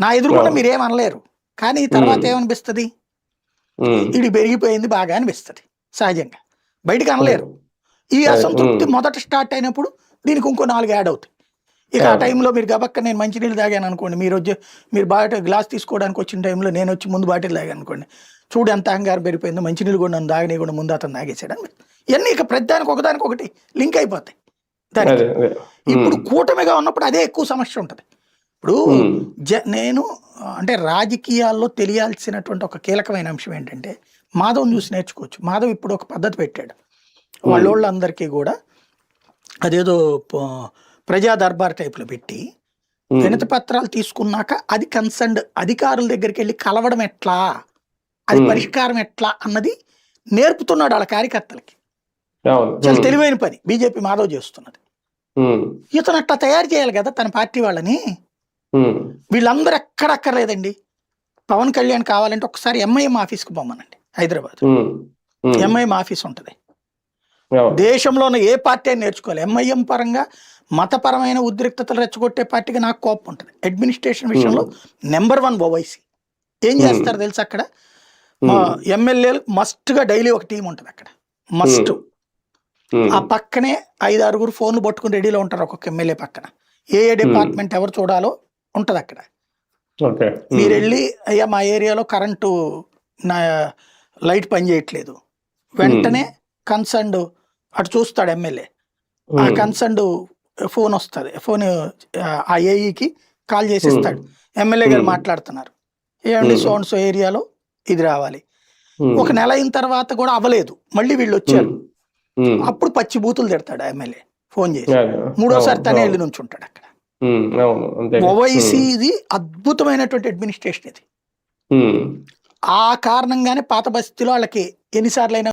నా ఎదురుకుండా. మీరేం అనలేరు కానీ తర్వాత. ఏమనిపిస్తుంది. ఇది పెరిగిపోయింది బాగా అనిపిస్తుంది సహజంగా బయటికి అనలేరు ఈ అసంతృప్తి. మొదట స్టార్ట్ అయినప్పుడు దీనికి ఇంకో నాలుగు యాడ్ అవుతాయి ఇక ఆ. టైంలో మీరు గబక్క నేను మంచినీళ్ళు తాగాను అనుకోండి మీరు వచ్చి మీరు బాట గ్లాస్ తీసుకోవడానికి వచ్చిన టైంలో నేను వచ్చి ముందు బాటిల్ తాగాను అనుకోండి చూడు ఎంత అహంగారం పెరిగిపోయిందో మంచినీళ్ళు కూడా నన్ను తాగని కూడా ముందు అతను తాగేసాడు అని ఇవన్నీ ఇక ప్రతిదానికి ఒకదానికి ఒకటి లింక్ అయిపోతాయి దానికి ఇప్పుడు. కూటమిగా ఉన్నప్పుడు అదే ఎక్కువ సమస్య ఉంటుంది ఇప్పుడు. జ నేను అంటే రాజకీయాల్లో తెలియాల్సినటువంటి ఒక కీలకమైన అంశం ఏంటంటే మాధవ్ చూసి నేర్చుకోవచ్చు మాధవ్ ఇప్పుడు ఒక పద్ధతి పెట్టాడు వాళ్ళోళ్ళందరికీ కూడా అదేదో ప్రజా దర్బార్ టైప్లో పెట్టి. వినతి పత్రాలు తీసుకున్నాక అది కన్సర్న్డ్ అధికారుల దగ్గరికి వెళ్ళి కలవడం ఎట్లా అది. పరిష్కారం ఎట్లా అన్నది నేర్పుతున్నాడు వాళ్ళ కార్యకర్తలకి చాలా. తెలివైన పని బీజేపీ మాధవ్ చేస్తున్నది. ఇతను అట్లా తయారు చేయాలి కదా తన పార్టీ వాళ్ళని. వీళ్ళందరూ ఎక్కడ అక్కర్లేదండి పవన్ కళ్యాణ్ కావాలంటే ఒకసారి ఎంఐఎం ఆఫీస్కి పోమనండి హైదరాబాద్. ఎంఐఎం ఆఫీస్ ఉంటుంది. అవును. దేశంలో ఉన్న ఏ పార్టీ అని నేర్చుకోవాలి. ఎంఐఎం పరంగా మతపరమైన ఉద్రిక్తతలు రెచ్చగొట్టే పార్టీకి నాకు కోపం ఉంటుంది. అడ్మినిస్ట్రేషన్ విషయంలో నెంబర్ వన్ ఓవైసీ ఏం. చేస్తారు తెలుసు అక్కడ. ఎమ్మెల్యేలు మస్ట్గా డైలీ ఒక టీం ఉంటుంది అక్కడ. మస్ట్. ఆ పక్కనే ఐదు ఆరుగురు ఫోన్లు పట్టుకుని రెడీలో ఉంటారు ఒక్కొక్క ఎమ్మెల్యే పక్కన. ఏ ఏ డిపార్ట్మెంట్ ఎవరు చూడాలో ఉంటుంది అక్కడ. మీరు వెళ్ళి అయ్యా మా ఏరియాలో కరెంటు నా లైట్ పని చేయట్లేదు వెంటనే కన్సర్న్డ్ అటు చూస్తాడు ఎమ్మెల్యే ఆ. కన్సర్న్డ్ ఫోన్ వస్తుంది ఫోన్ ఆ ఏఈకి కాల్ చేసిస్తాడు ఎమ్మెల్యే గారు. మాట్లాడుతున్నారు ఏమండి Hmm. సోన్ సో ఏరియాలో ఇది రావాలి. ఒక నెల అయిన తర్వాత కూడా అవ్వలేదు మళ్ళీ వీళ్ళు వచ్చారు. అప్పుడు పచ్చి బూతులు తిడతాడు ఎమ్మెల్యే ఫోన్ చేసి. మూడోసారి తనే. వెళ్ళి నుంచి ఉంటాడు అక్కడ ఉమ్. అవును అంతే ఓవైసీ ఇది అద్భుతమైనటువంటి అడ్మినిస్ట్రేషన్ ఇది. ఆ కారణంగానే పాత బస్తీలో వాళ్ళకి ఎన్నిసార్లు అయినా